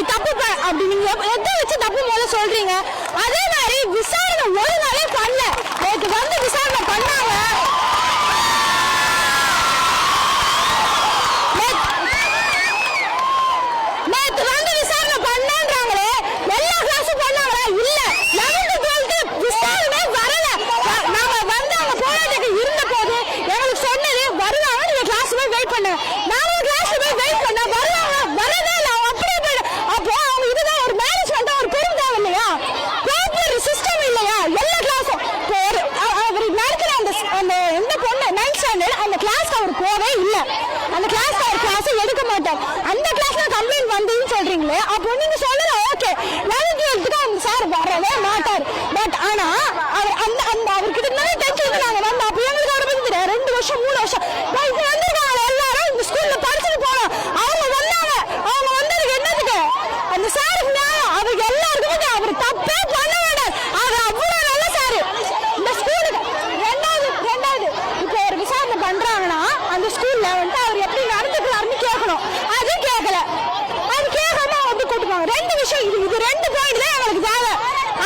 அப்படி தப்பு அப்படி நீங்க எதை வச்சு தப்பு முதல்ல சொல்றீங்க? அதே மாதிரி விசாரணை ஒரு நாளே பண்ணல. நேற்று வந்து விசாரணை பண்ணாங்க நேத்து- நேத்து வந்து விசாரணை பண்ணேன்றாங்களே எல்லா கிளாஸும் பண்ணாங்களா இல்ல 11th 12th விசாரணை வரல வ- நாம வந்து அங்க போராட்டத்துக்கு இருந்த போது எங்களுக்கு சொன்னது வருவாங்க நீங்க கிளாஸ் போய் வெயிட் பண்ண நாம கிளாஸ் போய் வெயிட் பண்ண வருவாங்க வரவே இல்ல அவங்க அப்படியே போயிடு அப்போ அவங்க இதுதான் ஒரு மேனேஜ்மெண்டா ஒரு பெருந்தாங்க இல்லையா ப்ராப்பர் சிஸ்டம் இல்லையா எல்லா கிளாஸும் இப்போ ஒரு அ- அவர் நடக்கிற அந்த ஸ்- அந்த எந்த பொண்ணு நைன்த் ஸ்டாண்டர்ட் அந்த கிளாஸ்க்கு அவர் போவே இல்ல அந்த கிளாஸ்க்கு அவர் கிளாஸ் எடுக்க மாட்டார் அந்த கிளாஸ்ல கம்ப்ளைண்ட் வந்ததுன்னு சொல்றீங்களே அப்போ நீங்க சொல்லல ஓகே லெவன்த் டுவெல்த்துக்கு அந்த சார் வரவே மாட்டார் பட் ஆனா அவர் அந்த அந்த அவர்கிட்ட நிறைய டென்ஷன் நாங்க வந்து அப்போ எங்களுக்கு அவரை பத்தி தெரியாது ரெண்டு வருஷம் மூணு வருஷம் நான் இப்ப வந்திருக்காங்க எல்லாரும் இந்த ஸ்கூல்ல படிச்சுட்டு போனோம் அவங்க வந்தாங்க அவங்க வந்ததுக்கு என்னதுக்கு அந்த சாருக்கு நியாயம் அவருக்கு எல்லாருக்குமே அவர் தப்பே பண்ண வேண்டாம் அவர் அவ்வளவு நல்ல சாரு இந்த ஸ்கூலுக்கு ரெண்டாவது ரெண்டாவது இப்போ ஒரு விசாரணை பண்றாங்கன்னா அந்த ஸ்கூல்ல வந்துட்டு அவர் எப்படி நடந்துக்கிறாருன்னு கேட்கணும் அது கேட்கல அது கேட்காம வந்து கூட்டுப்பாங்க ரெண்டு விஷயம் இது இது ரெண்டு பாயிண்ட் தான் எங்களுக்கு தேவை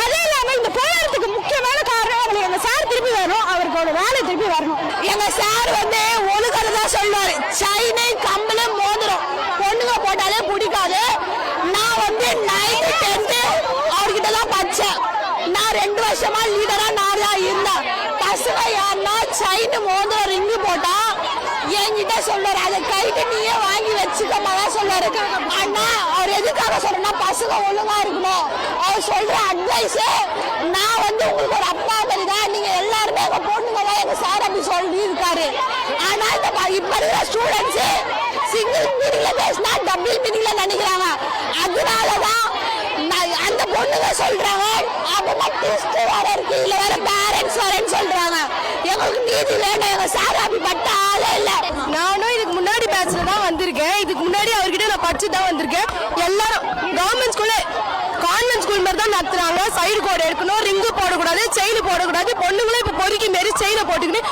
அதே இல்லாம இந்த போராட்டத்துக்கு முக்கியமான காரணம் எங்களுக்கு எங்க சார் திருப்பி வரணும் அவருக்கு ஒரு வேலை திருப்பி வரணும் எங்க சார் வந்து ஒழுகிறதா சொல்லுவாரு. சைனை கம்பள மோதிரம். பொண்ணுங்க போட்டாலே பிடிக்காது. நான் வந்து நைன்த் டென்த்து அவர்கிட்ட தான் படிச்சேன். நான் ரெண்டு வருஷமா லீடரா நான் தான் இருந்தேன். பசங்க யாருன்னா சைனு மோதிரம் ரிங்கு போட்டா என்கிட்ட சொல்றாரு அதை கைட்டு நீயே வாங்கி வச்சுக்கமா தான் சொல்றாரு அண்ணா அவர் எதுக்காக சொல்றேன்னா பசங்க ஒழுங்கா இருக்கணும். அவர் சொல்ற அட்வைஸ் நான் வந்து உங்களுக்கு ஒரு அப்பா மாதிரி தான் நீங்க எல்லாருமே அங்க போட்டு அப்படின்னு சார் அப்படி சொல்லி இருக்காரு. ஆனா இந்த இப்ப இருக்கிற ஸ்டூடெண்ட்ஸ் சிங்கிள் மீனிங்ல பேசினா டபுள் மீனிங்ல நினைக்கிறாங்க. அதனாலதான் அந்த பொண்ணுங்க சொல்றாங்க அவங்க டெஸ்ட் வேற இருக்கு. இல்ல வேற பேரண்ட்ஸ் வரேன்னு சொல்றாங்க. எங்களுக்கு நீதி வேணும் எங்க சார் அப்படிப்பட்ட ஆளே இல்ல. நானும் இதுக்கு முன்னாடி பேட்ச்ல தான் வந்திருக்கேன். இதுக்கு முன்னாடி அவர்கிட்ட நான் படிச்சு தான் வந்திருக்கேன். எல்லாரும் கவர்மெண்ட் ஸ்கூலு கான்வென்ட் ஸ்கூல் மாதிரி தான் நடத்துறாங்க. சைடு கோடு எடுக்கணும் ரிங்கு போடக்கூடாது செயின் போடக்கூடாது. பொண்ணுங்களும் இப்போ பொறிக்கி மாரி செயினை போட்டுக்கின்னு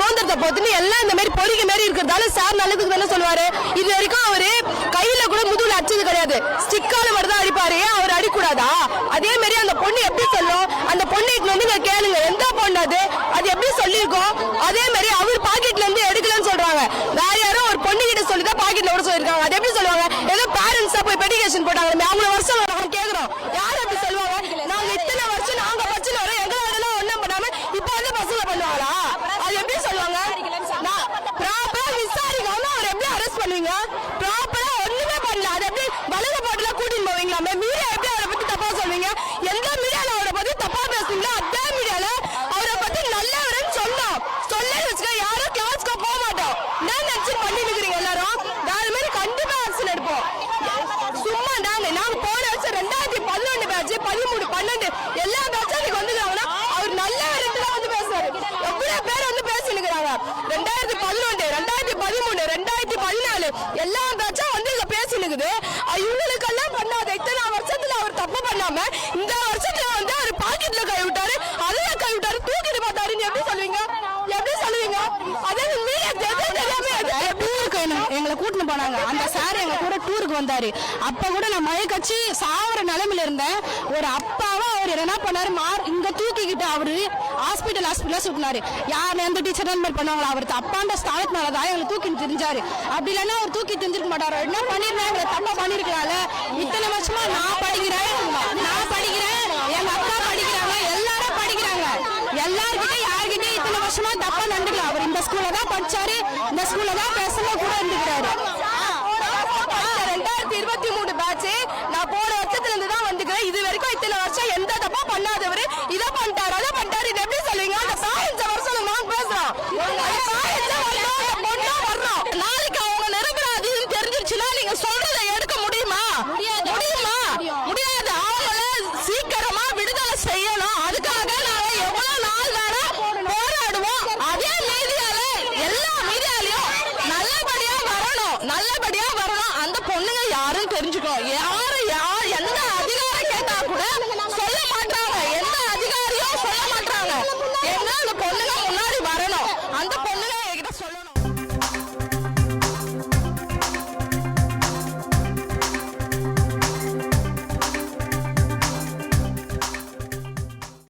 மோந்திரத்தை போட்டுன்னு எல்லாம் இந்த மாதிரி பொறிக்க மாரி இருக்கிறதால சார் நல்லதுக்கு தானே சொல்லுவாரு. இது வரைக்கும் அவரு கையில கூட முதுகில் அடிச்சது கிடையாது. ஸ்டிக்கால மட்டும் தான் அடிப்பாரு. ஏன் அவர் அடிக்கூடாதா? அதே மாதிரி அந்த பொண்ணு எப்படி சொல்லும்? அந்த பொண்ணு வந்து நான் கேளுங்க. எந்த பொண்ணு அது? அது எப்படி சொல்லியிருக்கோம்? அதே மாதிரி அவர் பாக்கெட்ல இருந்து எடுக்கலன்னு சொல்றாங்க. வேற யாரும் ஒரு பொண்ணு கிட்ட சொல்லி தான் பாக்கெட்ல விட சொல்லிருக்காங்க அது எப்படி சொல்லுவாங்க? ஏதோ பேரண்ட்ஸ் போய் பெடிகேஷன் போட்டாங்க அவ்வளவு வருஷம் நாங்க கேக்குறோம் யார் அப்படி சொல்லுவாங்க நாங்க இத்தனை வருஷம் நாங்க படிச்சுட்டு வரோம் எங்களால ஒண்ணும் பண்ணாம இப்ப வந்து பசங்க பண்ணுவாங்களா அது எப்படி சொல்லுவாங்க ப்ராப்பரா விசாரிக்காம அவர் எப்படி அரெஸ்ட் பண்ணுவீங்க ப்ராப்பரா ஒண்ணுமே பண்ணல அது எப்படி வலது போட்டுல கூட்டிட்டு மீடியா எப்படி அவரை பத்தி தப்பா சொல்லுவீங்க எந்த மீடியால அவரை பத்தி தப்பா பேசுவீங்களோ அதே மீடியால அவரை பத்தி நல்லவரன்னு சொன்னோம். சொல்ல வச்சுக்க யாரும் கிளாஸ்க்கு போக மாட்டோம். என்ன நினைச்சு பண்ணி நிக்கிறீங்க எல்லாரும். வேற மாதிரி கண்டிப்பா ஆக்ஷன் எடுப்போம். சும்மா நாங்க நாங்க போன வருஷம் ரெண்டாயிரத்தி பதினொன்று பேட்ச் பதிமூணு பன்னெண்டு எல்லா பேட்சும் இன்னைக்கு வந்துக்கிறாங்கன்னா அவர் நல்ல விதத்துல வந்து பேசுறாரு எவ்வளவு பேர் வந்து பேசினுக்கிறாங்க ரெண்டாயிரத்தி பதினொன்று ரெண்டாயிரத்தி பதிமூணு ரெண்டாயிரத்தி பதினாலு எல்லா பேட்சும் வந்து இங்க பேசினுக்குது அஹ் எங்களை கூட்டின்னு போனாங்க. அந்த சார் எங்க கூட டூருக்கு வந்தாரு. அப்ப கூட நான் மயக்கச்சு சாவர நிலைமையில இருந்தேன். ஒரு அப்பாவும் அவர் என்ன பண்ணாரு மார் இங்க தூக்கிக்கிட்டு அவரு ஹாஸ்பிட்டல் ஹாஸ்பிட்டலா சுட்டினாரு. யார் எந்த டீச்சர் அந்த மாதிரி பண்ணுவாங்களா? அவர் அப்பாண்ட ஸ்தானத்தினால தான் எங்களை தூக்கின்னு தெரிஞ்சாரு. அப்படி இல்லைன்னா அவர் தூக்கி தெரிஞ்சிருக்க மாட்டாரு? என்ன பண்ணிருந்தா எங்களை தப்பா பண்ணிருக்கலாம்ல. இத்தனை வருஷமா நான் படிக்கிறேன். வருஷமா தப்பா நடந்துக்கலாம். அவர் இந்த ஸ்கூல்ல தான் படிச்சாரு இந்த ஸ்கூல்ல தான் பேசணும் கூட இருந்துக்கிறாரு.